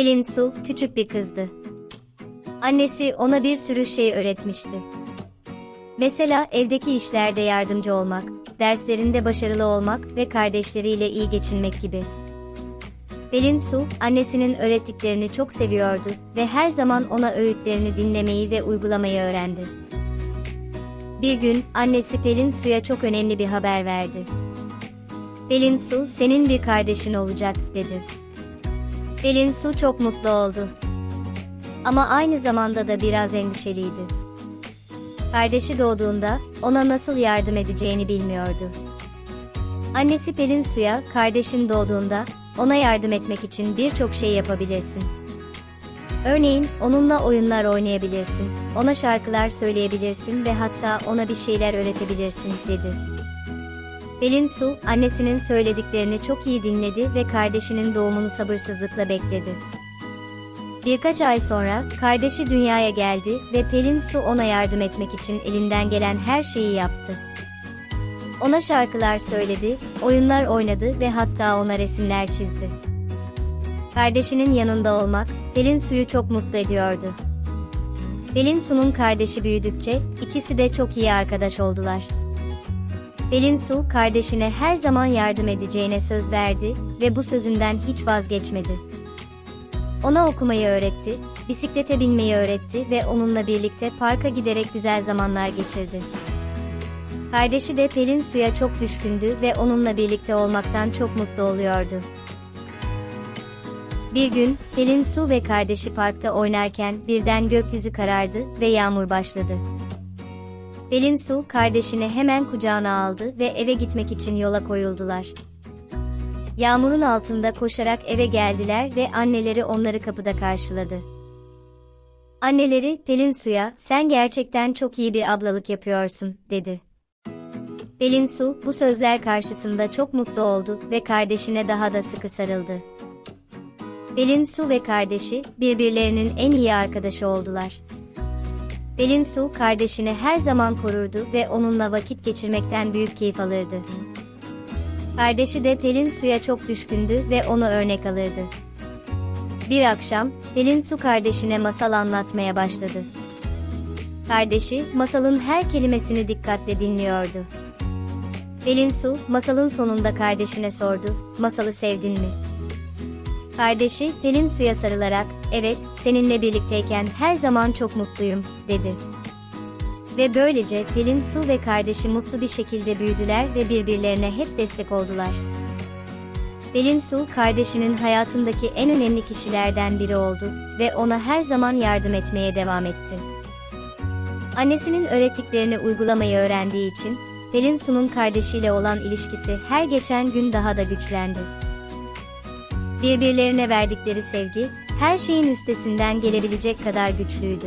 Pelin Su küçük bir kızdı. Annesi ona bir sürü şey öğretmişti. Mesela evdeki işlerde yardımcı olmak, derslerinde başarılı olmak ve kardeşleriyle iyi geçinmek gibi. Pelin Su, annesinin öğrettiklerini çok seviyordu ve her zaman ona öğütlerini dinlemeyi ve uygulamayı öğrendi. Bir gün annesi Pelin Su'ya çok önemli bir haber verdi. Pelin Su, senin bir kardeşin olacak, dedi. Pelin Su çok mutlu oldu. Ama aynı zamanda da biraz endişeliydi. Kardeşi doğduğunda ona nasıl yardım edeceğini bilmiyordu. Annesi Pelin Su'ya, kardeşin doğduğunda ona yardım etmek için birçok şey yapabilirsin. Örneğin, onunla oyunlar oynayabilirsin, ona şarkılar söyleyebilirsin ve hatta ona bir şeyler öğretebilirsin, dedi. Pelin Su, annesinin söylediklerini çok iyi dinledi ve kardeşinin doğumunu sabırsızlıkla bekledi. Birkaç ay sonra, kardeşi dünyaya geldi ve Pelin Su ona yardım etmek için elinden gelen her şeyi yaptı. Ona şarkılar söyledi, oyunlar oynadı ve hatta ona resimler çizdi. Kardeşinin yanında olmak, Pelin Su'yu çok mutlu ediyordu. Pelin Su'nun kardeşi büyüdükçe, ikisi de çok iyi arkadaş oldular. Pelin Su, kardeşine her zaman yardım edeceğine söz verdi ve bu sözünden hiç vazgeçmedi. Ona okumayı öğretti, bisiklete binmeyi öğretti ve onunla birlikte parka giderek güzel zamanlar geçirdi. Kardeşi de Pelin Su'ya çok düşkündü ve onunla birlikte olmaktan çok mutlu oluyordu. Bir gün, Pelin Su ve kardeşi parkta oynarken birden gökyüzü karardı ve yağmur başladı. Pelin Su, kardeşini hemen kucağına aldı ve eve gitmek için yola koyuldular. Yağmurun altında koşarak eve geldiler ve anneleri onları kapıda karşıladı. Anneleri, Pelin Su'ya, sen gerçekten çok iyi bir ablalık yapıyorsun, dedi. Pelin Su, bu sözler karşısında çok mutlu oldu ve kardeşine daha da sıkı sarıldı. Pelin Su ve kardeşi, birbirlerinin en iyi arkadaşı oldular. Pelin Su, kardeşini her zaman korurdu ve onunla vakit geçirmekten büyük keyif alırdı. Kardeşi de Pelin Su'ya çok düşkündü ve onu örnek alırdı. Bir akşam, Pelin Su kardeşine masal anlatmaya başladı. Kardeşi, masalın her kelimesini dikkatle dinliyordu. Pelin Su, masalın sonunda kardeşine sordu, masalı sevdin mi? Kardeşi, Pelin Su'ya sarılarak, evet, seninle birlikteyken her zaman çok mutluyum, dedi. Ve böylece Pelin Su ve kardeşi mutlu bir şekilde büyüdüler ve birbirlerine hep destek oldular. Pelin Su, kardeşinin hayatındaki en önemli kişilerden biri oldu ve ona her zaman yardım etmeye devam etti. Annesinin öğrettiklerini uygulamayı öğrendiği için, Pelin Su'nun kardeşiyle olan ilişkisi her geçen gün daha da güçlendi. Birbirlerine verdikleri sevgi, her şeyin üstesinden gelebilecek kadar güçlüydü.